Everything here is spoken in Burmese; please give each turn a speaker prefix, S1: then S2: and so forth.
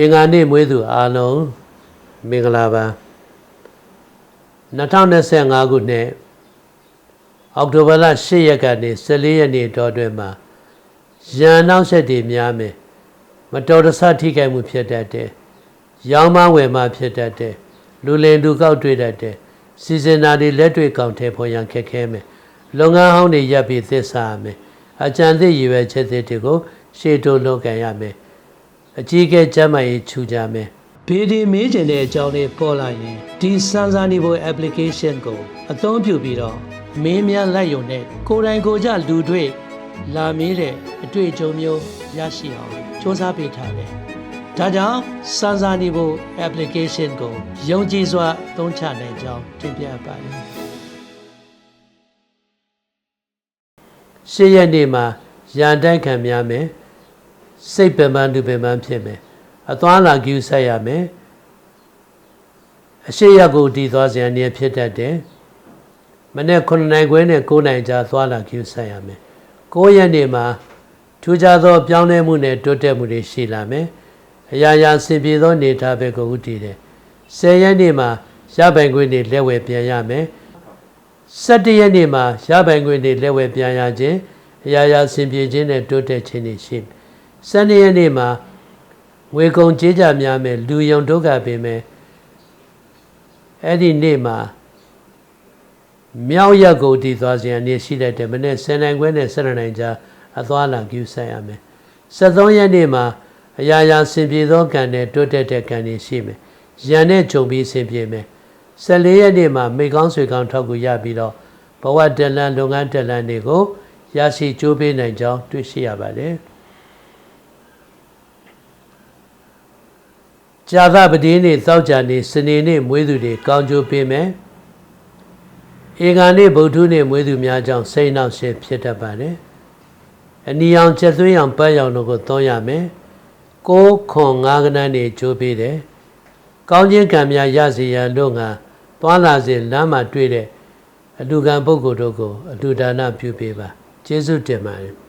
S1: အင်္ဂါနေ့မွေးသူအားလုံးမင်္ဂလာပါ2025ခုနှစ်အောက်တိုဘာလ10ရက်ကနေ14ရက်နေ့တော်တွင်မှာရန်နောက်ဆက်တွေများမယ်မတော်တဆထိခိုက်မှုဖြစ်တတ်တယ်ရောင်းမဝယ်မှဖြစ်တတ်တယ်လူလင်လူကောက်တွေ့တတ်တယ်စီစဉ်နာတွေလက်တွေ့ကောက်ထဲပေါ်ရန်ခက်ခဲမယ်လုပ်ငန်းဟောင်းတွေရပ်ပြီးသစ္စာရမယ်အကြံသိရည်ရွယ်ချက်တွေကိုရှေ့တိုးလုပ်ကြရမယ် အကြီးအကဲကျမ်းမာရေးခြူကြမယ်ဘေဒီမေးကျင်တဲ့အကြောင်းလေးပေါ်လာရင်ဒီစမ်းစာနေဖို့ application ကိုအသုံးပြုပြီးတော့မင်းများလိုက်ရုံနဲ့ကိုယ်တိုင်ကိုယ်ကြလူတွေ့လာမေးတဲ့အတွေ့အကြုံမျိုးရရှိအောင်စူးစမ်းပေးထားတယ်။ဒါကြောင့်စမ်းစာနေဖို့ application ကိုယုံကြည်စွာသုံးချနိုင်ကြောင်းတင်ပြပါတယ်။ရှေ့ရက်နေ့မှာရန်တိုက်ခံများမယ်။ စိတ်ပင်ပန်းသူပင်ပန်းဖြစ်မယ်အသွားလာကြည့်ဆက်ရမယ်အရှိရက်ကိုတည်သွားစရာနေဖြစ်တတ်တယ်မနေ့9နိုင်ခွဲနဲ့9နိုင်ကြာသွားလာကြည့်ဆက်ရမယ်9ရက်နေမှာထူးခြားသောပြောင်းလဲမှုနဲ့တိုးတက်မှုတွေရှိလာမယ်အရာရာဆင်ပြေသောနေထားဘက်ကိုဥတည်တယ်10ရက်နေမှာရပိုင်ခွင့်တွေလက်ဝဲပြန်ရမယ်17ရက်နေ့မှာရပိုင်ခွင့်တွေလက်ဝဲပြန်ရခြင်းအရာရာဆင်ပြေခြင်းနဲ့တိုးတက်ခြင်းတွေရှိမယ် စနေရက်နေ့မှာငွေကုန်ကြေးကြများမယ်လူယုံဒုက္ခပင်မယ်အဲ့ဒီနေ့မှာမြောက်ရက်ကိုတည်သွားစဉ်အနေရှိတဲ့တဲ့မနေ့10နိုင်ခွဲနဲ့7နိုင်ကြာအသွားလာကျူးဆိုင်ရမယ်73ရက်နေ့မှာအရာရာဆင်ပြေသောကံနဲ့တိုးတက်တဲ့ကံတွေရှိမယ်ရန်နဲ့ဂျုံပြီးဆင်ပြေမယ်14ရက်နေ့မှာမိကောင်းဆွေကောင်းထောက်ကူရပြီးတော့ဘဝတလန်လုပ်ငန်းတလန်တွေကိုရရှိကြိုးပေးနိုင်ကြောင်းတွေ့ရှိရပါတယ် ဇာသပတိနေ့သောကြာနေ့စနေနေ့မွေးသူတွေကောင်းကျိုးပေးမယ်။ဧကံနေ့ဗုဒ္ဓနေ့မွေးသူများကြောင့်စိတ်နှောက်ရှက်ဖြစ်တတ်ပါတယ်။အနီအောင်ချက်သွင်းအောင်ပတ်ရောင်တို့ကိုသုံးရမယ်။ကိုးခွန်ငါးကနန်းနေကျိုးပေးတယ်။ကောင်းခြင်းကံများရစေရန်တို့ငါသွားလာစေလမ်းမှာတွေ့တဲ့အလူကံပုဂ္ဂိုလ်တို့ကိုအလူဒါနပြုပေးပါ။ကျေးဇူးတင်ပါတယ်။